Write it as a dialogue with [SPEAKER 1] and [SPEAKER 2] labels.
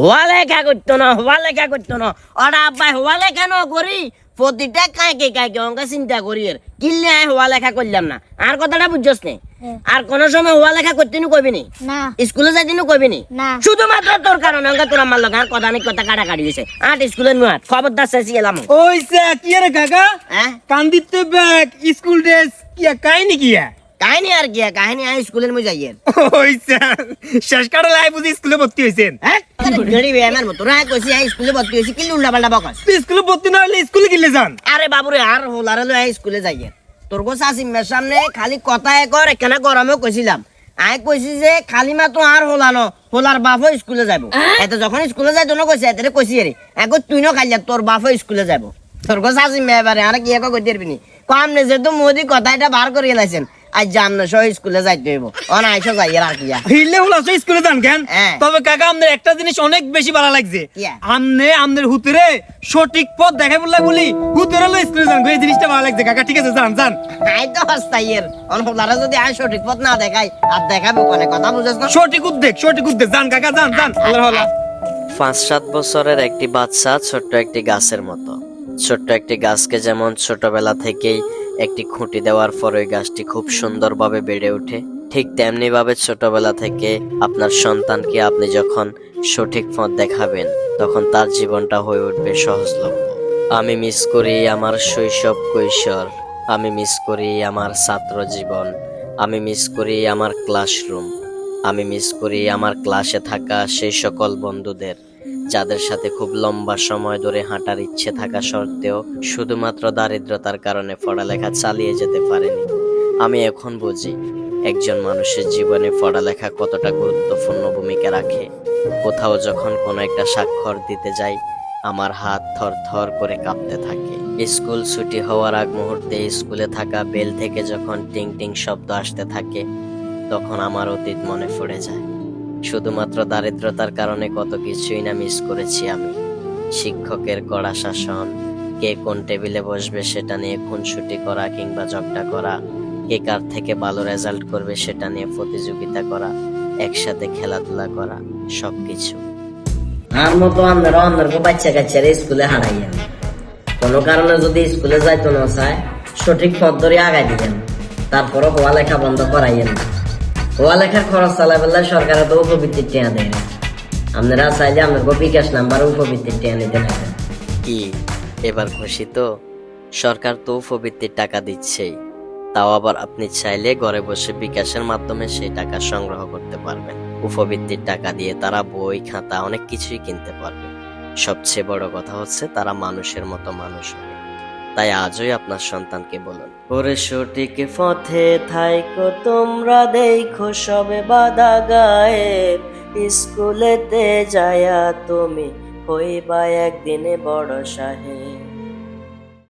[SPEAKER 1] হওয়া লেখা করতো না হওয়া লেখা করতো না। ওরা আব্বাই হওয়া লেখা ন করি? প্রতিটা কাঁকে কাঁকে অঙ্কা চিন্তা করি এর। কিনলে আয় হওয়া লেখা করলাম না। আর কথাটা বুঝছস নে? আর কোন সময় হওয়া লেখা করতে নু কবি নি?
[SPEAKER 2] না।
[SPEAKER 1] স্কুলে যাইতে নু কবি নি?
[SPEAKER 2] না।
[SPEAKER 1] শুধুমাত্র তোর কারণে অঙ্কা তোর আমার লগে আর কথা নেই কথা কাটা কাটি হয়েছে আট স্কুলে নু আট খবরদার শেষি এলাম।
[SPEAKER 3] ওইসা কি রে কাকা?
[SPEAKER 1] হ্যাঁ?
[SPEAKER 3] কান্দিতে ব্যাগ স্কুল ড্রেস কি কাহিনী কি
[SPEAKER 1] কাহিনী আর কি কাহিনী আয় স্কুলের মুই যাইয়ের
[SPEAKER 3] ওইসা শেষ কাটা লাই বুঝি স্কুলে ভর্তি হয়েছেন
[SPEAKER 1] হ্যাঁ? গড়ি বে আমার মতো রায় কইছি আয় স্কুলে ভর্তি হয়েছি কি উল্টা পাল্টা বকস।
[SPEAKER 3] স্কুলে ভর্তি না হলে স্কুলে গেলে যান।
[SPEAKER 1] আরে বাবুরে আর হোলারে লই আয় স্কুলে যাইয়ের তোর গো সাসিমের সামনে খালি কথা কর এখানে গরমে কইছিলাম। আয় কইছি যে খালি মা তো আর হোলানো হোলার বাপও স্কুলে যাব এতে যখন স্কুলে যাই তোনো কইছি এতে কইছি রে এখন তুই ন খাইয়া তোর বাপও স্কুলে যাব তোর গো সাসিমে এবারে আর কি এক কম নে যে তো মোদি কথা এটা বার করে গেলাইছেন আজ জাম না স্কুলে যাইতে হইব। অন আইসো যাইয়ের আর কিয়া
[SPEAKER 3] হিললে হলো স্কুলে যান কেন?
[SPEAKER 1] হ্যাঁ।
[SPEAKER 3] তবে কাকা আমাদের একটা জিনিস অনেক বেশি ভালো লাগছে। আমনে আমাদের হুতরে সঠিক পথ দেখাই বললা বলি হুতরে হলো স্কুলে যান এই জিনিসটা ভালো লাগছে। কাকা ঠিক আছে যান যান।
[SPEAKER 1] আই তো হস্তাইয়ের অন হোলারে যদি আয় সঠিক পথ না দেখাই আর দেখাবো কোনে? কথা বুঝছ না?
[SPEAKER 3] সঠিক উদ্যোগ সঠিক উদ্যোগ যান কাকা যান যান। আল্লাহর হলা।
[SPEAKER 4] পাঁচ সাত বছরের একটি বাচ্চা ছোট্ট একটি গাছের মতো। ছোট্ট একটি গাছকে যেমন ছোটবেলা থেকেই একটি খুঁটি দেওয়ার পর ওই গাছটি খুব সুন্দরভাবে বেড়ে ওঠে। ঠিক তেমনি ভাবে ছোটবেলা থেকে আপনার সন্তানকে আপনি যখন সঠিক পথ দেখাবেন, তখন তার জীবনটা হয়ে উঠবে সহজলভ্য। আমি মিস করি আমার শৈশব কৈশোর, আমি মিস করি আমার ছাত্র জীবন, আমি মিস করি আমার ক্লাসরুম আমি মিস করি আমার ক্লাসে থাকা সেই সকল বন্ধুদের। যাদের সাথে খুব লম্বা সময় ধরে হাঁটার ইচ্ছে থাকা সত্ত্বেও শুধুমাত্র দারিদ্রতার কারণে পড়ালেখা চালিয়ে যেতে পারেনি। আমি এখন বুঝি একজন মানুষের জীবনে পড়ালেখা কতটা গুরুত্বপূর্ণ ভূমিকা রাখে। কোথাও যখন কোনো একটা স্বাক্ষর দিতে যাই, আমার হাত থর থর করে কাঁপতে থাকে। স্কুল ছুটি হওয়ার আগ মুহূর্তে স্কুলে থাকা বেল থেকে যখন টিং টিং শব্দ আসতে থাকে, তখন আমার অতীত মনে পড়ে যায়। শুধুমাত্র দারিদ্রতার কারণে কত কিছুই না মিস করেছি আমি। শিক্ষকের কড়া শাসন, কে কোন টেবিলে বসবে সেটা নিয়ে খুনসুটি করা কিংবা ঝগড়া করা, কে কার থেকে ভালো রেজাল্ট করবে সেটা নিয়ে প্রতিযোগিতা করা, একসাথে খেলাধুলা করা, সবকিছু।
[SPEAKER 1] আর মতো আপনারা অন্যকে বাচ্চা কাচ্চারা স্কুলে হারাইয়েন কোনো কারণে যদি স্কুলে যাইতো না চায় সঠিক পথ ধরে আগাই দিবেন তারপরে পড়ালেখা বন্ধ করাইয়েন না পড়ালেখার খরচ চালাই বললে সরকারের তো উপবৃত্তির টিয়া দেয় না। আপনারা চাইলে আপনার বিকাশ নাম্বার উপবৃত্তির টিয়া নিতে পারেন।
[SPEAKER 4] কি? এবার খুশি তো? সরকার তো উপবৃত্তির টাকা দিচ্ছেই। তাও আবার আপনি চাইলে ঘরে বসে বিকাশের মাধ্যমে সেই টাকা সংগ্রহ করতে পারবেন। উপবৃত্তির টাকা দিয়ে তারা বই, খাতা, অনেক কিছুই কিনতে পারবে। সবচেয়ে বড় কথা হচ্ছে তারা মানুষের মতো মানুষ হবে। তাই আজই আপনার সন্তানকে বলুন। ওরে সঠিক পথে থাইকো, তোমরা দেখো সবে বাধা গায়েব। স্কুলেতে যায়া তুমি হইবা একদিনে বড় সাহেব।